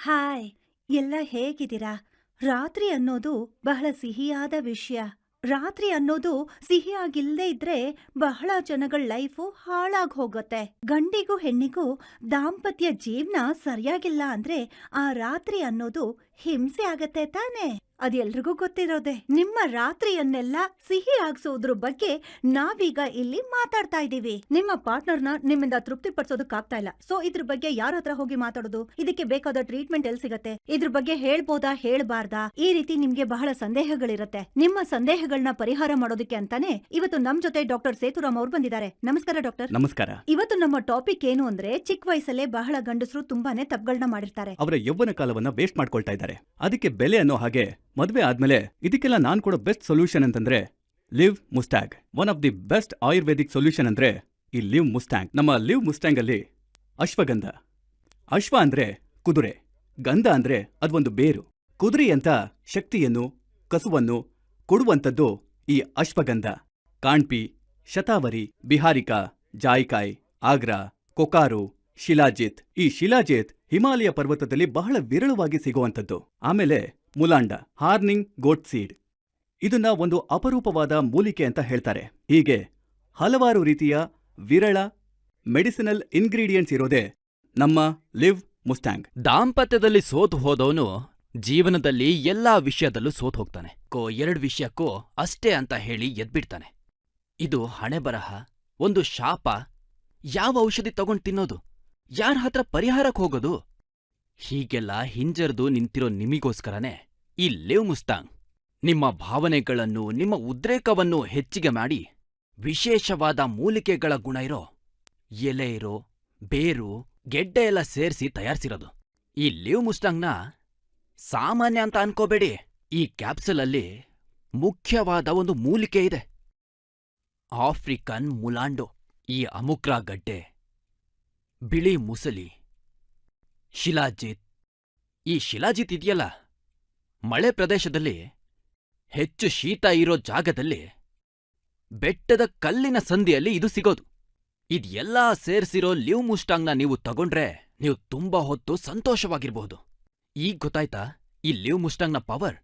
Hi, ಎಲ್ಲ ಹೇಗಿದ್ದೀರಾ? ರಾತ್ರಿ ಅನ್ನೋದು ಬಹಳ ಸಿಹಿಯಾದ ವಿಷಯ. ರಾತ್ರಿ ಅನ್ನೋದು ಸಿಹಿಯಾಗಿಲ್ಲದೆ ಇದ್ರೆ ಬಹಳ ಜನಗಳ ಲೈಫು ಹಾಳಾಗಿ ಹೋಗುತ್ತೆ. ಗಂಡಿಗೂ ಹೆಣ್ಣಿಗೂ ದಾಂಪತ್ಯ ಜೀವನ ಸರಿಯಾಗಿಲ್ಲ ಅಂದ್ರೆ ಆ ರಾತ್ರಿ ಅನ್ನೋದು ಹಿಂಸೆ ಆಗತ್ತೆ ತಾನೇ? ಅದೆಲ್ರಿಗೂ ಗೊತ್ತಿರೋದೆ. ನಿಮ್ಮ ರಾತ್ರಿಯನ್ನೆಲ್ಲ ಸಿಹಿ ಆಗ್ಸೋದ್ರ ಬಗ್ಗೆ ನಾವೀಗ ಇಲ್ಲಿ ಮಾತಾಡ್ತಾ ಇದ್ದೀವಿ. ನಿಮ್ಮ ಪಾರ್ಟ್ನರ್ನ ನಿಮ್ಮಿಂದ ತೃಪ್ತಿ ಪಡಿಸೋದಕ್ಕಾಗ್ತಾ ಇಲ್ಲ. ಸೊ ಇದ್ರ ಬಗ್ಗೆ ಯಾರ ಹತ್ರ ಹೋಗಿ ಮಾತಾಡೋದು? ಇದಕ್ಕೆ ಬೇಕಾದ ಟ್ರೀಟ್ಮೆಂಟ್ ಎಲ್ಲಿ ಸಿಗತ್ತೆ? ಇದ್ರ ಬಗ್ಗೆ ಹೇಳ್ಬೋದಾ ಹೇಳ್ಬಾರ್ದಾ? ಈ ರೀತಿ ನಿಮ್ಗೆ ಬಹಳ ಸಂದೇಹಗಳಿರತ್ತೆ. ನಿಮ್ಮ ಸಂದೇಹಗಳನ್ನ ಪರಿಹಾರ ಮಾಡೋದಕ್ಕೆ ಅಂತಾನೆ ಇವತ್ತು ನಮ್ ಜೊತೆ ಡಾಕ್ಟರ್ ಸೇತುರಾಮ್ ಅವ್ರು ಬಂದಿದ್ದಾರೆ. ನಮಸ್ಕಾರ ಡಾಕ್ಟರ್. ನಮಸ್ಕಾರ. ಇವತ್ತು ನಮ್ಮ ಟಾಪಿಕ್ ಏನು ಅಂದ್ರೆ ಚಿಕ್ಕ ವಯಸ್ಸಲ್ಲೇ ಬಹಳ ಗಂಡಸರು ತುಂಬಾನೇ ತಪ್ಪುಗಳನ್ನ ಮಾಡಿರ್ತಾರೆ. ಅವರ ಯೌವನ ಕಾಲವನ್ನ ವೇಸ್ಟ್ ಮಾಡ್ಕೊಳ್ತಾ ಇದ್ದಾರೆ. ಅದಕ್ಕೆ ಬೆಲೆ ಅನ್ನೋ ಹಾಗೆ ಮದ್ವೆ ಆದ್ಮೇಲೆ ಇದಕ್ಕೆಲ್ಲ ನಾನು ಕೊಡೋ ಬೆಸ್ಟ್ ಸೊಲ್ಯೂಷನ್ ಅಂತಂದ್ರೆ live ಮುಸ್ಟ್ಯಾಗ್ one of the best ayurvedic solution ಅಂದ್ರೆ ಈ ಲಿವ್ ಮುಸ್ಟ್ಯಾಂಗ್ ನಮ್ಮ ಲಿವ್ ಮುಸ್ಟ್ಯಾಂಗ್ ಅಲ್ಲಿ ಅಶ್ವಗಂಧ. ಅಶ್ವ ಅಂದ್ರೆ ಕುದುರೆ. ಗಂಧ ಅಂದ್ರೆ ಅದೊಂದು ಬೇರು. ಕುದುರೆ ಅಂತ ಶಕ್ತಿಯನ್ನು, ಕಸುವನ್ನು ಕೊಡುವಂಥದ್ದು ಈ ಅಶ್ವಗಂಧ. ಕಾಣ್ಪಿ, ಶತಾವರಿ, ಬಿಹಾರಿಕಾ, ಜಾಯಿಕಾಯ್, ಆಗ್ರಾ, ಕೊಕಾರು, ಶಿಲಾಜಿತ್. ಈ ಶಿಲಾಜಿತ್ ಹಿಮಾಲಯ ಪರ್ವತದಲ್ಲಿ ಬಹಳ ವಿರಳವಾಗಿ ಸಿಗುವಂಥದ್ದು. ಆಮೇಲೆ ಮುಲಾಂಡ, ಹಾರ್ನಿಂಗ್ ಗೋಟ್ ಸೀಡ್. ಇದನ್ನ ಒಂದು ಅಪರೂಪವಾದ ಮೂಲಿಕೆ ಅಂತ ಹೇಳ್ತಾರೆ. ಹೀಗೆ ಹಲವಾರು ರೀತಿಯ ವಿರಳ ಮೆಡಿಸಿನಲ್ ಇಂಗ್ರೀಡಿಯೆಂಟ್ಸ್ ಇರೋದೇ ನಮ್ಮ ಲಿವ್ ಮುಸ್ಟ್ಯಾಂಗ್. ದಾಂಪತ್ಯದಲ್ಲಿ ಸೋತು ಹೋದವನು ಜೀವನದಲ್ಲಿ ಎಲ್ಲಾ ವಿಷಯದಲ್ಲೂ ಸೋತ್ ಹೋಗ್ತಾನೆ. ಕೋ ಎರಡು ವಿಷಯಕ್ಕೂ ಅಷ್ಟೇ ಅಂತ ಹೇಳಿ ಎದ್ಬಿಡ್ತಾನೆ. ಇದು ಹಣೆ ಬರಹ, ಒಂದು ಶಾಪ. ಯಾವ ಔಷಧಿ ತಗೊಂಡ್ ತಿನ್ನೋದು? ಯಾರ ಹತ್ರ ಪರಿಹಾರಕ್ಕೆ ಹೋಗೋದು? ಹೀಗೆಲ್ಲ ಹಿಂಜರ್ದು ನಿಂತಿರೋ ನಿಮಿಗೋಸ್ಕರನೇ ಈ ಲೇವ್ ಮುಸ್ತಾಂಗ್ ನಿಮ್ಮ ಭಾವನೆಗಳನ್ನು, ನಿಮ್ಮ ಉದ್ರೇಕವನ್ನು ಹೆಚ್ಚಿಗೆ ಮಾಡಿ ವಿಶೇಷವಾದ ಮೂಲಿಕೆಗಳ ಗುಣ ಇರೋ ಎಲೆ ಇರೋ, ಬೇರು, ಗೆಡ್ಡೆ ಎಲ್ಲ ಸೇರಿಸಿ ತಯಾರಿಸಿರೋದು. ಈ ಲಿವ್ ಮುಸ್ಟಾಂಗ್ನ ಸಾಮಾನ್ಯ ಅಂತ ಅನ್ಕೋಬೇಡಿ. ಈ ಕ್ಯಾಪ್ಸೂಲಲ್ಲಿ ಮುಖ್ಯವಾದ ಒಂದು ಮೂಲಿಕೆ ಇದೆ. ಆಫ್ರಿಕನ್ ಮುಲಾಂಡೋ, ಈ ಅಮುಕ್ರಾ ಗಡ್ಡೆ, ಬಿಳಿ ಮುಸಲಿ ಶಿಲಾಜಿತ್. ಈ ಶಿಲಾಜಿತ್ ಇದೆಯಲ್ಲ? ಮಳೆ ಪ್ರದೇಶದಲ್ಲಿ ಹೆಚ್ಚು ಶೀತ ಇರೋ ಜಾಗದಲ್ಲಿ ಬೆಟ್ಟದ ಕಲ್ಲಿನ ಸಂಧಿಯಲ್ಲಿ ಇದು ಸಿಗೋದು. ಇದೆಲ್ಲ ಸೇರ್ಸಿರೋ ಲಿವ್ ಮುಸ್ಟಾಂಗ್ನ ನೀವು ತಗೊಂಡ್ರೆ ನೀವು ತುಂಬಾ ಹೊತ್ತು ಸಂತೋಷವಾಗಿರ್ಬಹುದು. ಈಗ ಗೊತ್ತಾಯ್ತಾ? ಈ ಲಿವ್ ಮುಸ್ಟಾಂಗ್ನ ಪವರ್